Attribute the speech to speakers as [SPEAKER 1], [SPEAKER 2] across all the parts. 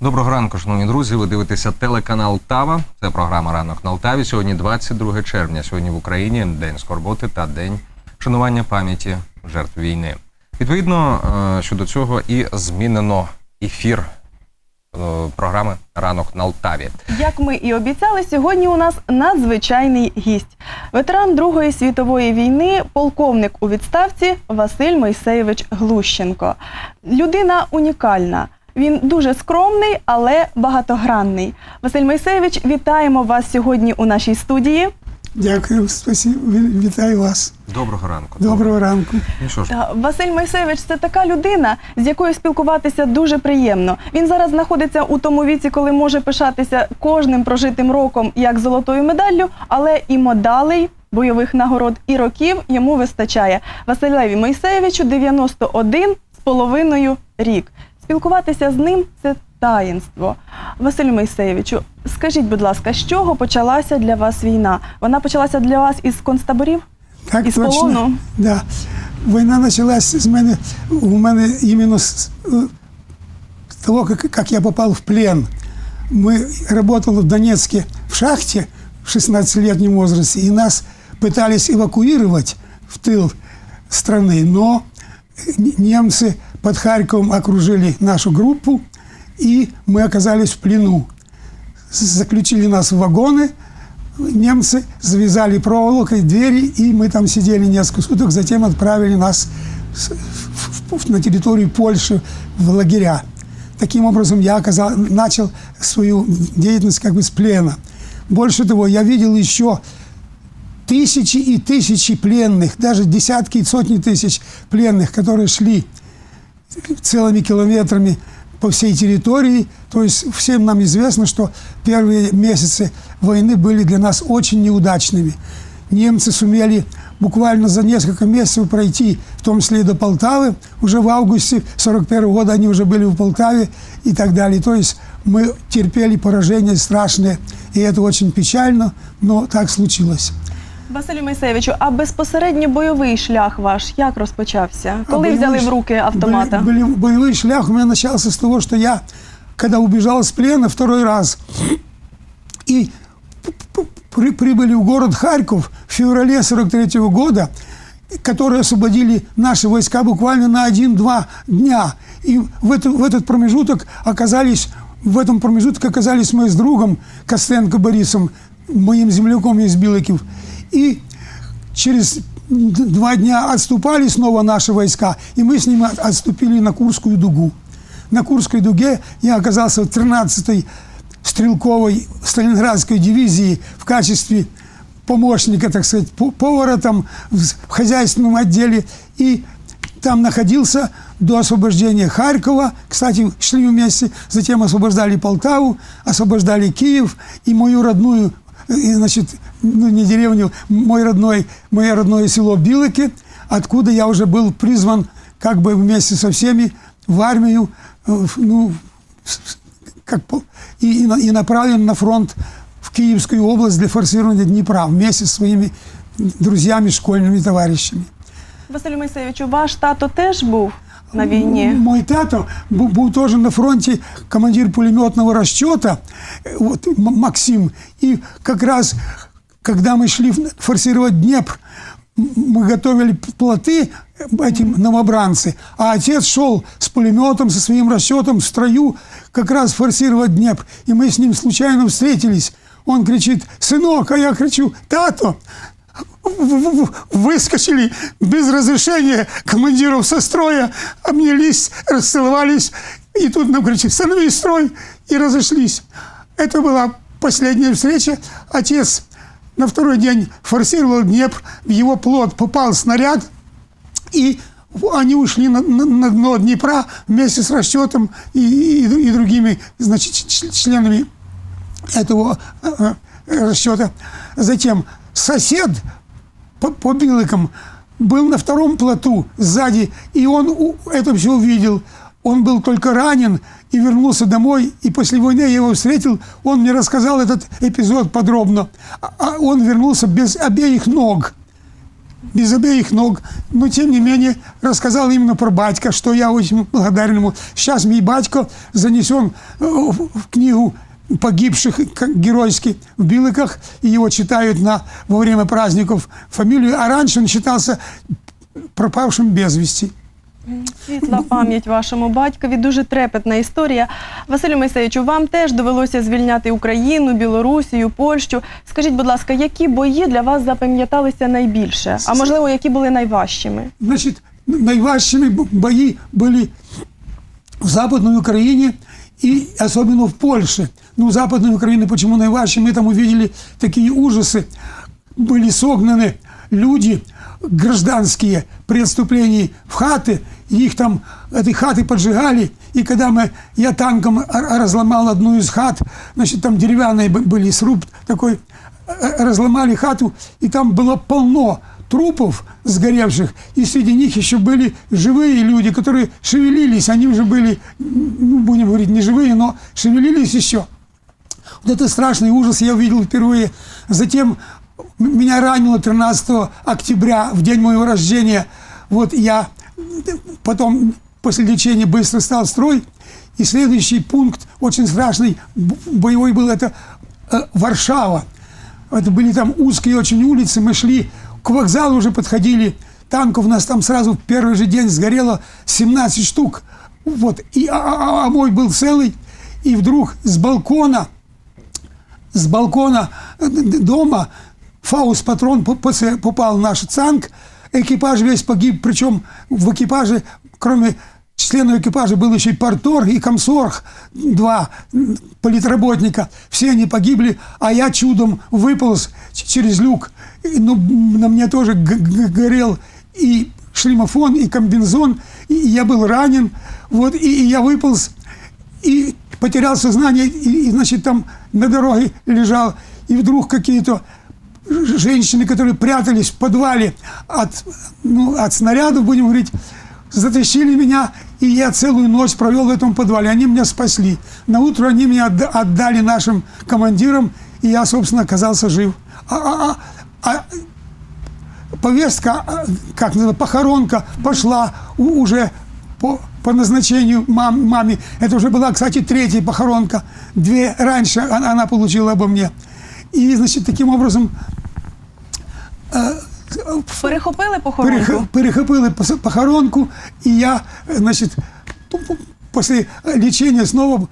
[SPEAKER 1] Доброго ранку, шановні друзі. Ви дивитеся телеканал Тава. Це програма Ранок на Алтаві. Сьогодні 22 червня. Сьогодні в Україні день скорботи та день шанування пам'яті жертв війни. Відповідно, е, щодо цього і змінено ефір е, програми Ранок на Алтаві.
[SPEAKER 2] Як ми і обіцяли, сьогодні у нас надзвичайний гість. Ветеран Другої світової війни, полковник у відставці Василь Мойсеєвич Глущенко. Людина унікальна. Він дуже скромний, але багатогранний. Василь Мойсеєвич, вітаємо вас сьогодні у нашій студії.
[SPEAKER 3] Дякую, спасибо. Вітаю вас.
[SPEAKER 1] Доброго ранку.
[SPEAKER 3] Доброго ранку.
[SPEAKER 1] Ну що ж,
[SPEAKER 2] Та Василь Мойсеєвич це така людина, з якою спілкуватися дуже приємно. Він зараз знаходиться у тому віці, коли може пишатися кожним прожитим роком як золотою медаллю, але і модалей, бойових нагород і років йому вистачає. Василеві Мойсеєвичу 91 з половиною рік. Спілкуватися з ним це таїнство. Василю Мойсеєвичу, скажіть, будь ласка, з чого почалася для вас війна? Вона почалася для вас із концтаборів?
[SPEAKER 3] Так
[SPEAKER 2] Із
[SPEAKER 3] точно.
[SPEAKER 2] полону?
[SPEAKER 3] Да. Війна почалась з мене, у мене іменно з, е, з того, как, как я попал в плен. Мы работали в Донецке в шахте в 16-летнем возрасте, и нас пытались эвакуировать в тыл страны, но н- немцы под Харьковом окружили нашу группу, и мы оказались в плену. заключили нас в вагоны, немцы завязали проволокой двери, и мы там сидели несколько суток, затем отправили нас на территорию Польши в лагеря. Таким образом, я оказал, начал свою деятельность как бы с плена. Больше того, я видел еще тысячи и тысячи пленных, даже десятки и сотни тысяч пленных, которые шли целыми километрами по всей территории. То есть всем нам известно, что первые месяцы войны были для нас очень неудачными. Немцы сумели буквально за несколько месяцев пройти, в том числе и до Полтавы. Уже в августе 41 года они уже были в Полтаве и так далее. То есть мы терпели поражения страшные, и это очень печально, но так случилось.
[SPEAKER 2] Василю Мойсеєвичу, а безпосередньо бойовий шлях ваш як розпочався?
[SPEAKER 3] А
[SPEAKER 2] Коли
[SPEAKER 3] боевой
[SPEAKER 2] взяли в руки автомата?
[SPEAKER 3] боли- Боевой шлях у меня начался с того, что я, когда убежал с плена второй раз, и при- прибыли в город Харьков в феврале 43 года, которые освободили наши войска буквально на один-два дня. И в, эту- в этот промежуток оказались, в этом промежутке оказались мы с другом Костенко Борисом, моим земляком из Билыков. И через два дня отступали снова наши войска, и мы с ними от- отступили на Курскую дугу. На Курской дуге я оказался в 13-й стрелковой Сталинградской дивизии в качестве помощника, так сказать, по- повара там в хозяйственном отделе. И там находился до освобождения Харькова. Кстати, шли вместе, затем освобождали Полтаву, освобождали Киев и мою родную, и, значит, ну не деревню, мой родной, мое родное село Билыки, откуда я уже был призван как бы вместе со всеми в армию, э, ну, как, и, и на- и направлен на фронт в Киевскую область для форсирования Днепра вместе с своими друзьями, школьными товарищами.
[SPEAKER 2] Василю Мойсеєвичу, ваш тато теж був на війні.
[SPEAKER 3] Мой тато был тоже на фронте командир пулеметного расчета, э, вот, Максим. И как раз, когда мы шли форсировать Днепр, мы готовили плоты э, этим новобранцы, а отец шел с пулеметом, со своим расчетом в строю как раз форсировать Днепр. И мы с ним случайно встретились. Он кричит, сынок, а я кричу, тато, выскочили без разрешения командиров со строя, обнялись, расцеловались, и тут нам кричит, становись строй, и разошлись. Это была последняя встреча. Отец на второй день форсировал Днепр, в его плод попал снаряд, и они ушли на, на- на дно Днепра вместе с расчетом и, и- и другими значит, членами этого э, э, расчета. Затем сосед по, по Билыкам был на втором плоту сзади, и он это все увидел. Он был только ранен и вернулся домой, и после войны я его встретил, он мне рассказал этот эпизод подробно. А- а он вернулся без обеих ног. без обеих ног, но тем не менее рассказал именно про батька, что я очень благодарен ему. Сейчас мой батько занесен э, в книгу погибших геройски в Билыках, и его читают на, во время праздников фамилию, а раньше он считался пропавшим без вести.
[SPEAKER 2] Світла пам'ять вашому батькові, дуже трепетна історія. Василю Мойсеєвичу, вам теж довелося звільняти Україну, Білорусію, Польщу. Скажіть, будь ласка, які бої для вас запам'яталися найбільше? А можливо, які були найважчими?
[SPEAKER 3] Значит, наиважчими б- бои были в Западной Украине и особенно в Польше. Ну, Западной Украине почему наиважче? Мы там увидели такие ужасы. Были согнаны люди гражданские при отступлении в хаты, их там, эти хаты поджигали, и когда мы, я танком разломал одну из хат, значит, там деревянные были, сруб такой, э, разломали хату, и там было полно трупов сгоревших, и среди них еще были живые люди, которые шевелились, они уже были, ну, будем говорить, не живые, но шевелились еще. Вот это страшный ужас я увидел впервые. Затем меня ранило 13 октября, в день моего рождения. Вот я потом после лечения быстро стал строй. И следующий пункт, очень страшный, боевой был, это э, Варшава. Это были там узкие очень улицы, мы шли к вокзалу уже подходили, танков у нас там сразу в первый же день сгорело 17 штук. Вот, и, а, а- а мой был целый, и вдруг с балкона, с балкона э, дома фаус-патрон по- по- попал в наш танк, экипаж весь погиб, причем в экипаже, кроме членов экипажа, был еще и порторг и комсорг, два политработника. Все они погибли, а я чудом выполз через люк. И, Ну, на мне тоже горел и шлемофон, и комбинзон, и я был ранен. Вот, и, и я выполз, и потерял сознание, и, и, значит, там на дороге лежал, и вдруг какие-то женщины, которые прятались в подвале от, ну, от снарядов, будем говорить, затащили меня, и я целую ночь провел в этом подвале. Они меня спасли. На утро они меня отда- отдали нашим командирам, и я, собственно, оказался жив. А, а- а- а повестка, а, как называется, похоронка пошла уже по, по назначению мам, маме. Это уже была, кстати, третья похоронка. Две раньше она, она получила обо мне. И, значит, таким образом
[SPEAKER 2] Перехопили похоронку?
[SPEAKER 3] перех- перехопили похоронку, и я, значит, после лечения снова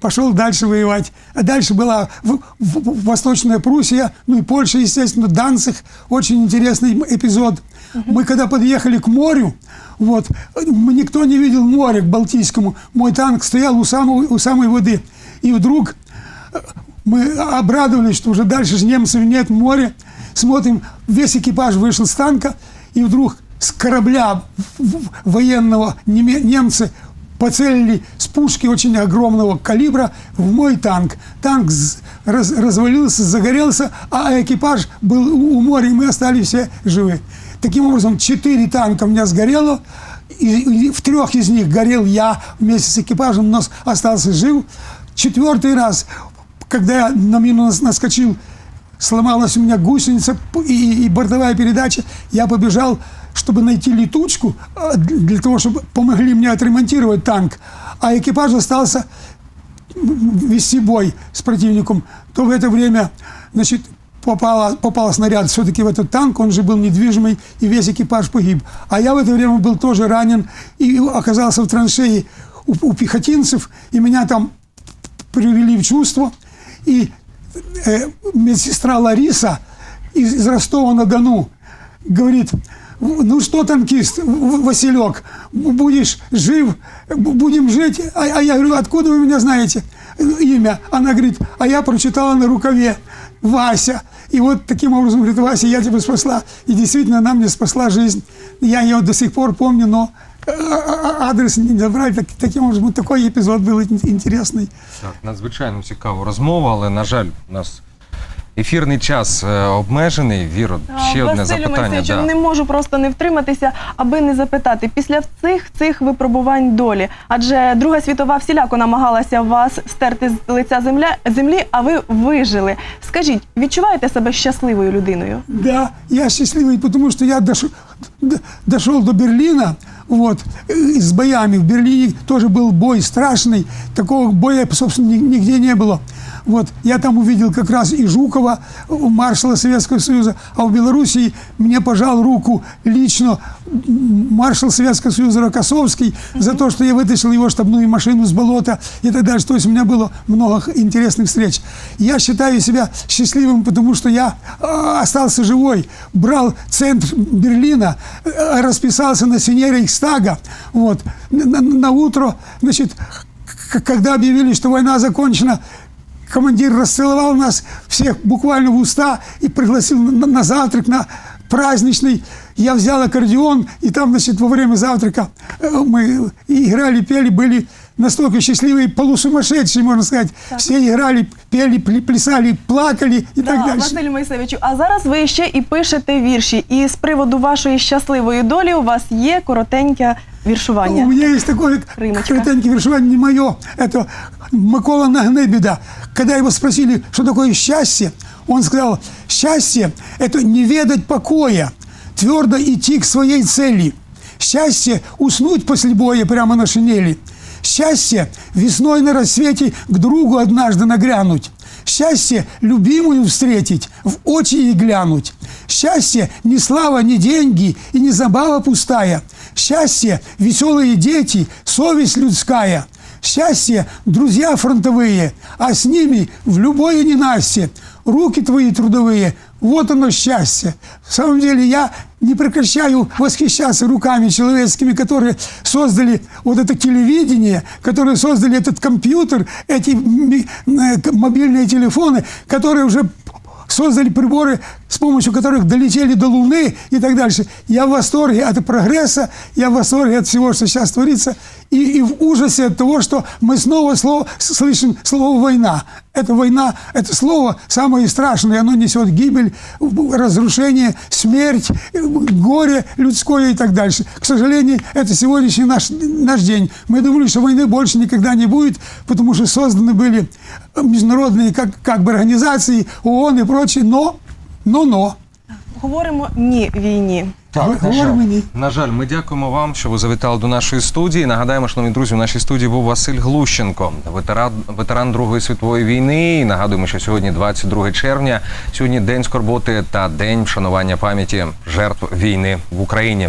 [SPEAKER 3] пошел дальше воевать. А дальше была Восточная Пруссия, ну и Польша, естественно, Данцих. Очень интересный эпизод. Мы когда подъехали к морю, вот, никто не видел море к Балтийскому. Мой танк стоял у, самого, у самой воды. И вдруг мы обрадовались, что уже дальше же немцев нет моря. Смотрим, весь экипаж вышел с танка, и вдруг с корабля военного немцы поцелили с пушки очень огромного калибра в мой танк. Танк раз- развалился, загорелся, а экипаж был у, моря, и мы остались все живы. Таким образом, четыре танка у меня сгорело, и, в трех из них горел я вместе с экипажем, но остался жив. Четвертый раз, когда я на мину нас- наскочил, сломалась у меня гусеница и, и бортовая передача, я побежал, чтобы найти летучку, а, для того, чтобы помогли мне отремонтировать танк. А экипаж остался вести бой с противником, то в это время, значит, попала, попал снаряд все-таки в этот танк, он же был недвижимый, и весь экипаж погиб. А я в это время был тоже ранен и оказался в траншеи у, у пехотинцев, и меня там привели в чувство, и медсестра Лариса из, Ростова-на-Дону говорит, ну что, танкист, Василек, будешь жив, будем жить. А, а я говорю, откуда вы меня знаете? Имя. Она говорит, а я прочитала на рукаве Вася. И вот таким образом говорит, Вася, я тебя спасла. И действительно, она мне спасла жизнь. Я ее до сих пор помню, но э, адрес не забрали. Так- таким образом, вот такой эпизод был ин- интересный.
[SPEAKER 1] Так, надзвичайно цікава розмова, але, на жаль, у нас Ефірний час е, обмежений. Віро, ще одне
[SPEAKER 2] Василю
[SPEAKER 1] запитання.
[SPEAKER 2] Мойсеевичу,
[SPEAKER 1] Да.
[SPEAKER 2] не можу просто не втриматися, аби не запитати після цих цих випробувань долі. Адже Друга світова всіляко намагалася вас стерти з лиця земля, землі, а ви вижили. Скажіть, відчуваєте себе щасливою людиною?
[SPEAKER 3] Да, я счастливый, потому что я дошел, д- дошел до Берлина, Вот, с боями. В Берлине тоже был бой страшный, такого боя, собственно, ни- нигде не было. Вот, я там увидел как раз и Жукова, маршала Советского Союза, а в Белоруссии мне пожал руку лично маршал Советского Союза Рокоссовский за то, что я вытащил его штабную машину с болота и так дальше. То есть у меня было много интересных встреч. Я считаю себя счастливым, потому что я э, остался живой, брал центр Берлина, э, расписался на стене Рейхстага. Вот. На, на- на утро, значит, когда объявили, что война закончена, командир расцеловал нас всех буквально в уста и пригласил на, на завтрак, на праздничный. Я взял аккордеон, и там, значит, во время завтрака э, мы и играли, пели, были настолько счастливые, полусумасшедшие, можно сказать. Все играли, пели, пли- плясали, плакали и так
[SPEAKER 2] Да,
[SPEAKER 3] дальше.
[SPEAKER 2] Василю Моїсевичу, а зараз ви ще і пишете вірші. І з приводу вашої щасливої долі у вас є коротеньке
[SPEAKER 3] У меня есть такое коротенькое вершение, не мое. Это Микола Нагнебеда. Когда его спросили, что такое счастье, он сказал, счастье – это не ведать покоя, твердо идти к своей цели. Счастье – уснуть после боя прямо на шинели. Счастье – весной на рассвете к другу однажды нагрянуть. Счастье – любимую встретить, в очи ей глянуть. Счастье – не слава, не деньги и не забава пустая. Счастье – веселые дети, совесть людская. Счастье – друзья фронтовые, а с ними в любое ненастье. Руки твои трудовые – вот оно счастье. В самом деле я не прекращаю восхищаться руками человеческими, которые создали вот это телевидение, которые создали этот компьютер, эти э, мобильные телефоны, которые уже создали приборы, с помощью которых долетели до Луны и так дальше. Я в восторге от прогресса, я в восторге от всего, что сейчас творится, и, и в ужасе от того, что мы снова слово, слышим слово «война». Это война, это слово самое страшное, оно несет гибель, разрушение, смерть, горе людское и так дальше. К сожалению, это сегодняшний наш, наш день. Мы думали, что войны больше никогда не будет, потому что созданы были международные как, как бы организации, ООН и прочее, но, но, но.
[SPEAKER 2] Говоримо ні війні.
[SPEAKER 1] Так, на
[SPEAKER 3] Говоримо
[SPEAKER 1] жаль.
[SPEAKER 3] ні.
[SPEAKER 1] на жаль, ми дякуємо вам, що ви завітали до нашої студії. Нагадаємо, шановні друзі, у нашій студії був Василь Глущенко, ветеран, ветеран Другої світової війни. І нагадуємо, що сьогодні 22 червня, сьогодні день скорботи та день вшанування пам'яті жертв війни в Україні.